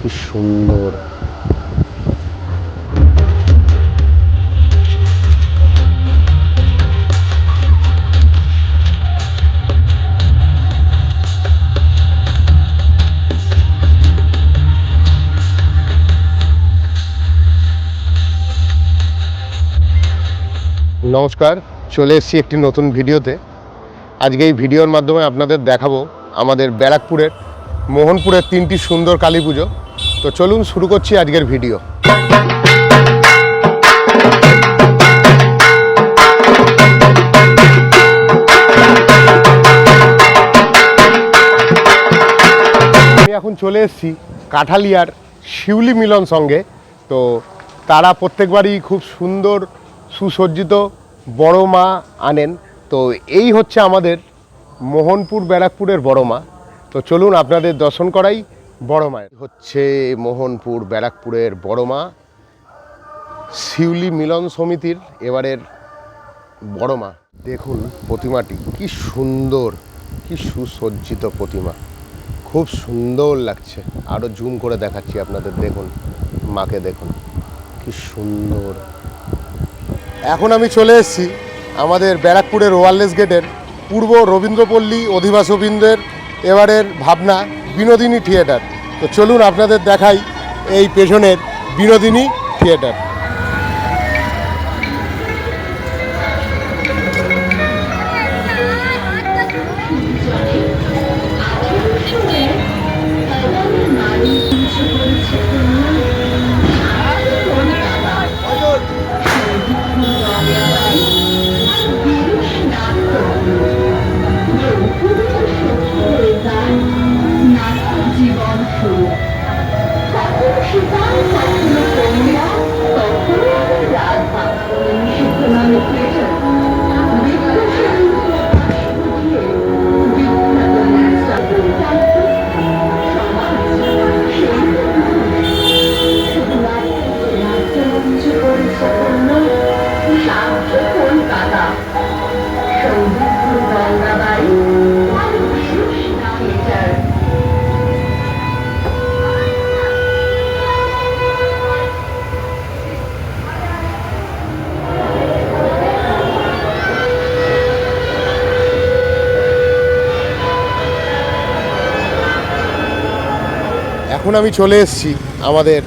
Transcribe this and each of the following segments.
কি সুন্দর। নমস্কার, চলে এসেছি একটি নতুন ভিডিওতে। আজকে এই ভিডিওর মাধ্যমে আপনাদের দেখাবো আমাদের ব্যারাকপুরের, মোহনপুরের তিনটি সুন্দর কালী পুজো। তো চলুন শুরু করছি আজকের ভিডিও। আমি এখন চলে এসেছি কাঠালিয়ার শিউলি মিলন সঙ্গে। তো তারা প্রত্যেকবারই খুব সুন্দর, সুসজ্জিত বড় মা আনেন। তো এই হচ্ছে আমাদের মোহনপুর ব্যারাকপুরের বড় মা। তো চলুন আপনাদের দর্শন করাই। বড় মায়ের। হচ্ছে মোহনপুর ব্যারাকপুরের বড় মা, শিউলি মিলন সমিতির এবারের বড় মা। দেখুন প্রতিমাটি, কি সুন্দর, কি সুসজ্জিত প্রতিমা। খুব সুন্দর লাগছে। আরও জুম করে দেখাচ্ছি আপনাদের, দেখুন, মাকে দেখুন, কি সুন্দর। এখন আমি চলে এসেছি আমাদের ব্যারাকপুরের ওয়ারলেস গেটের পূর্ব রবীন্দ্রপল্লী অধিবাসবৃন্দের এবারের ভাবনা। বিনোদিনী থিয়েটার। তো চলুন আপনাদের দেখাই এই পেছনের বিনোদিনী থিয়েটার। জীবন এখন আমি চলে এসেছি আমাদের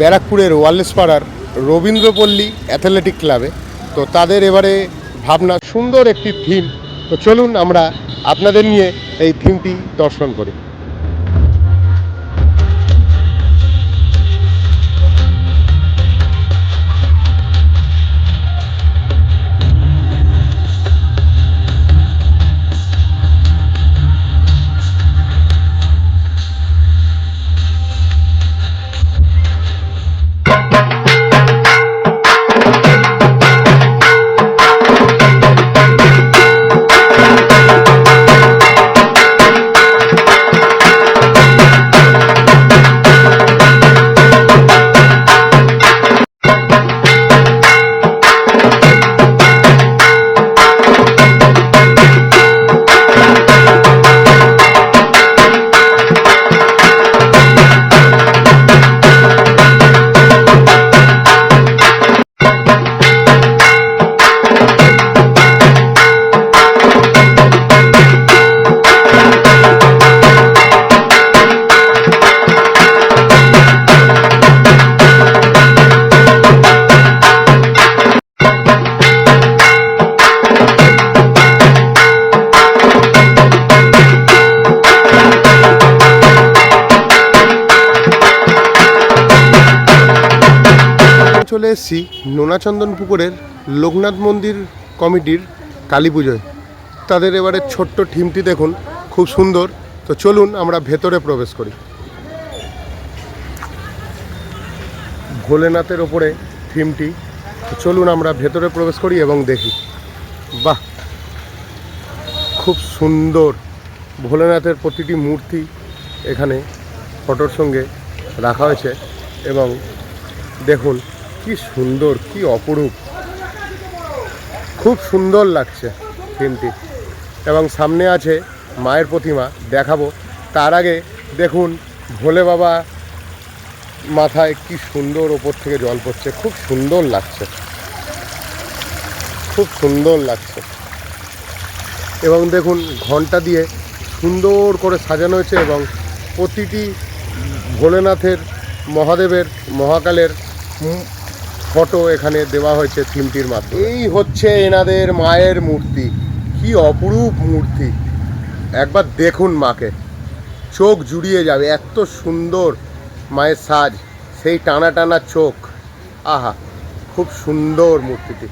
ব্যারাকপুরের ওয়ারলেস পাড়ার রবীন্দ্রপল্লী অ্যাথলেটিক ক্লাবে। তো তাদের এবারে ভাবনা, সুন্দর একটি থিম তো চলুন আমরা আপনাদের নিয়ে এই থিমটি দর্শন করি। চলে এসেছি নোনাচন্দন পুকুরের লোকনাথ মন্দির কমিটির কালী পুজোয়। তাদের এবারে ছোট্ট থিমটি দেখুন, খুব সুন্দর। তো চলুন আমরা ভেতরে প্রবেশ করি। ভোলেনাথের ওপরে থিমটি। চলুন আমরা ভেতরে প্রবেশ করি এবং দেখি। বাহ! খুব সুন্দর। ভোলেনাথের প্রতিটি মূর্তি এখানে ফটোর সঙ্গে রাখা হয়েছে এবং দেখুন কি সুন্দর, কি অপরূপ। খুব সুন্দর লাগছে থিমটি। এবং সামনে আছে মায়ের প্রতিমা, দেখাবো। তার আগে দেখুন, ভোলে বাবা মাথায় কি সুন্দর ওপর থেকে জল পড়ছে। খুব সুন্দর লাগছে। খুব সুন্দর লাগছে। এবং দেখুন, ঘণ্টা দিয়ে সুন্দর করে সাজানো হয়েছে এবং প্রতিটি ভোলেনাথের, মহাদেবের, মহাকালের ফটো এখানে দেওয়া হয়েছে থিমটির মাধ্যমে। এই হচ্ছে এনাদের মায়ের মূর্তি। কি অপরূপ মূর্তি। একবার দেখুন মাকে। চোখ জুড়িয়ে যাবে। এত সুন্দর মায়ের সাজ। সেই টানা টানা চোখ। আহা, খুব সুন্দর মূর্তিটি।